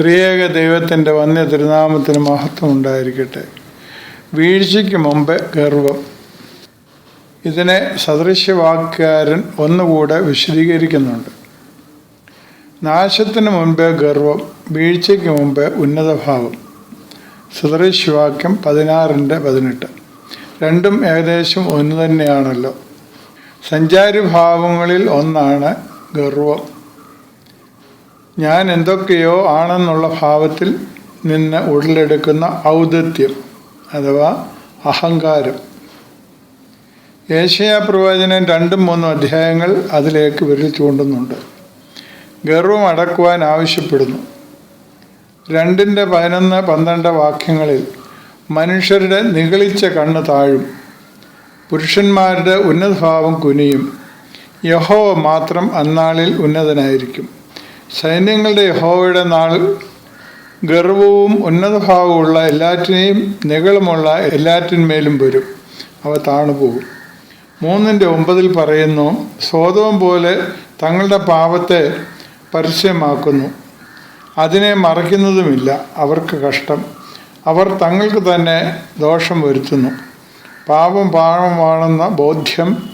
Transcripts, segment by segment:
ത്രിയേക ദൈവത്തിന്റെ വന്യ തിരുനാമത്തിന് മഹത്വം ഉണ്ടായിരിക്കട്ടെ. വീഴ്ചയ്ക്ക് മുമ്പ് ഗർവം. ഇതിനെ സദൃശ്യവാക്കാരൻ ഒന്നുകൂടെ വിശദീകരിക്കുന്നുണ്ട്. നാശത്തിന് മുൻപ് ഗർവം വീഴ്ചയ്ക്ക് മുമ്പ് ഉന്നതഭാവം. സദൃശ്യവാക്യം പതിനാറിന്റെ പതിനെട്ട്. രണ്ടും ഏകദേശം ഒന്ന് തന്നെയാണല്ലോ. സഞ്ചാരി ഭാവങ്ങളിൽ ഒന്നാണ് ഗർവം. ഞാൻ എന്തൊക്കെയോ ആണെന്നുള്ള ഭാവത്തിൽ നിന്ന് ഉടലെടുക്കുന്ന ഔദത്യം അഥവാ അഹങ്കാരം. ഏഷ്യ പ്രവചനം രണ്ടും മൂന്നും അധ്യായങ്ങൾ അതിലേക്ക് വിരൽ ചൂണ്ടുന്നുണ്ട്. ഗർവം അടക്കുവാൻ ആവശ്യപ്പെടുന്നു. രണ്ടിന്റെ പതിനൊന്ന് പന്ത്രണ്ട് വാക്യങ്ങളിൽ മനുഷ്യരുടെ നിഗളിച്ച കണ്ണ് താഴും. പുരുഷന്മാരുടെ ഉന്നതഭാവം കുനിയും. യഹോ മാത്രം അന്നാളിൽ ഉന്നതനായിരിക്കും. സൈന്യങ്ങളുടെ യഹോവയുടെ നാൾ ഗർവവും ഉന്നതഭാവമുള്ള എല്ലാറ്റിനെയും നികളുമുള്ള എല്ലാറ്റിന്മേലും വരും. അവ താണുപോകും. മൂന്നിന്റെ ഒമ്പതിൽ പറയുന്നു സ്വതവും പോലെ തങ്ങളുടെ പാപത്തെ പരസ്യമാക്കുന്നു. അതിനെ മറയ്ക്കുന്നതുമില്ല. അവർക്ക് കഷ്ടം. അവർ തങ്ങൾക്ക് തന്നെ ദോഷം വരുത്തുന്നു. പാപം പാപമാണെന്ന ബോധ്യം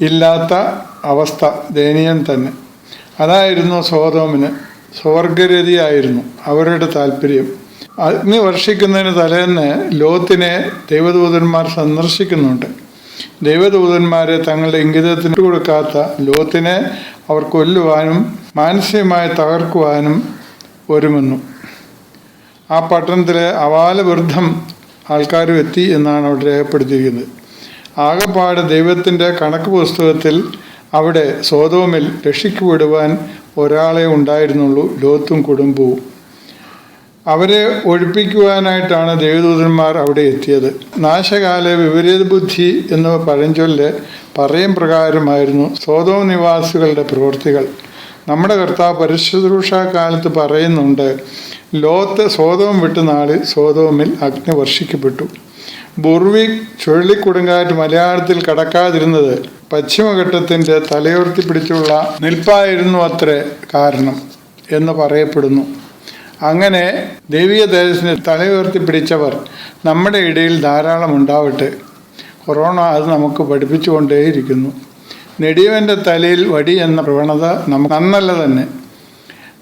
ഇല്ലാത്ത അവസ്ഥ ദയനീയം തന്നെ. അതായിരുന്നു സോതോമിന് സ്വർഗരതിയായിരുന്നു അവരുടെ താല്പര്യം. അഗ്നി വർഷിക്കുന്നതിന് തലേന്ന് ലോത്തിനെ ദൈവദൂതന്മാർ സന്ദർശിക്കുന്നുണ്ട്. ദൈവദൂതന്മാരെ തങ്ങളുടെ ഇംഗിതത്തിന് കൊടുക്കാത്ത ലോത്തിനെ അവർ കൊല്ലുവാനും മാനസികമായി തകർക്കുവാനും ഒരുങ്ങുന്നു. ആ പട്ടണത്തിലെ അവാലവൃദ്ധം ആൾക്കാരും എത്തി എന്നാണ് അവിടെ രേഖപ്പെടുത്തിയിരിക്കുന്നത്. ആകപ്പാട് ദൈവത്തിന്റെ കണക്ക് പുസ്തകത്തിൽ അവിടെ സോതോമിൽ രക്ഷിക്കപ്പെടുവാൻ ഒരാളെ ഉണ്ടായിരുന്നുള്ളൂ ലോത്തും കുടുംബവും. അവരെ ഒഴിപ്പിക്കുവാനായിട്ടാണ് ദേവദൂതന്മാർ അവിടെ എത്തിയത്. നാശകാല വിപരീത ബുദ്ധി എന്ന പഴഞ്ചൊല്ല് പറയും പ്രകാരമായിരുന്നു സ്വതോ നിവാസികളുടെ പ്രവൃത്തികൾ. നമ്മുടെ കർത്താവ് പരിശുശ്രൂഷ കാലത്ത് പറയുന്നുണ്ട് ലോത്ത് സ്വതവും വിട്ട നാളിൽ സ്വതവുമിൽ അഗ്നി വർഷിക്കപ്പെട്ടു. ബുർവി ചുഴലിക്കൊടുങ്കാറ്റ് മലയാളത്തിൽ കടക്കാതിരുന്നത് പശ്ചിമഘട്ടത്തിന്റെ തലയുർത്തി പിടിച്ചുള്ള നിൽപ്പായിരുന്നു അത്രേ കാരണം എന്ന് പറയപ്പെടുന്നു. അങ്ങനെ ദേവീയ തേജസ്സിനെ തലയുയർത്തി പിടിച്ചവർ നമ്മുടെ ഇടയിൽ ധാരാളം ഉണ്ടാവട്ടെ. കൊറോണ അത് നമുക്ക് പഠിപ്പിച്ചുകൊണ്ടേയിരിക്കുന്നു. നെടിയവന്റെ തലയിൽ വടി എന്ന പ്രവണത നമുക്ക് നന്നല്ല തന്നെ.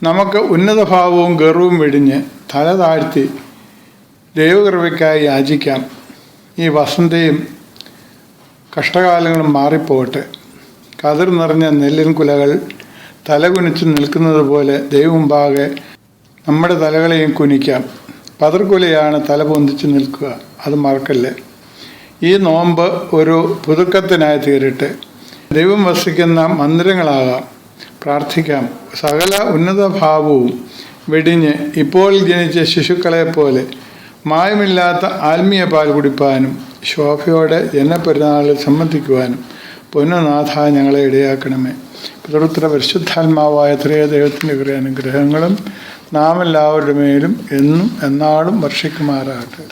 നമുക്ക് ഉന്നതഭാവവും ഗർവവും വെടിഞ്ഞ് തല താഴ്ത്തി ദൈവകൃപയ്ക്കായി യാചിക്കാം. ഈ വസന്തയും കഷ്ടകാലങ്ങളും മാറിപ്പോകട്ടെ. കതിർ നിറഞ്ഞ നെല്ലിൻ കുലകൾ തലകുനിച്ച് നിൽക്കുന്നത് പോലെ ദൈവമുമ്പാകെ നമ്മുടെ തലകളെയും കുനിക്കാം. പതിർക്കുലയാണ് തല പൊന്തിച്ച് നിൽക്കുക. അത് മറക്കല്ലേ? ഈ നോമ്പ് ഒരു പുതുക്കത്തിനായി തീരട്ടെ. ദൈവം വസിക്കുന്ന മന്ദിരങ്ങളാകാം. പ്രാർത്ഥിക്കാം. സകല ഉന്നതഭാവവും വെടിഞ്ഞ് ഇപ്പോൾ ജനിച്ച ശിശുക്കളെ പോലെ മായമില്ലാത്ത ആത്മീയ പാൽ കുടിപ്പാനും ശോഭയോടെ ജനപ്പെരുന്നാളിൽ സംബന്ധിക്കുവാനും പൊന്നുനാഥ ഞങ്ങളെ ഇടയാക്കണമേ. പിതൃത്ര പരിശുദ്ധാത്മാവായ ത്രയ ദൈവത്തിന്റെ കുറേ അനുഗ്രഹങ്ങളും നാം എല്ലാവരുടെ മേലും എന്നും എന്നാളും വർഷിക്കുമാറാകട്ടെ.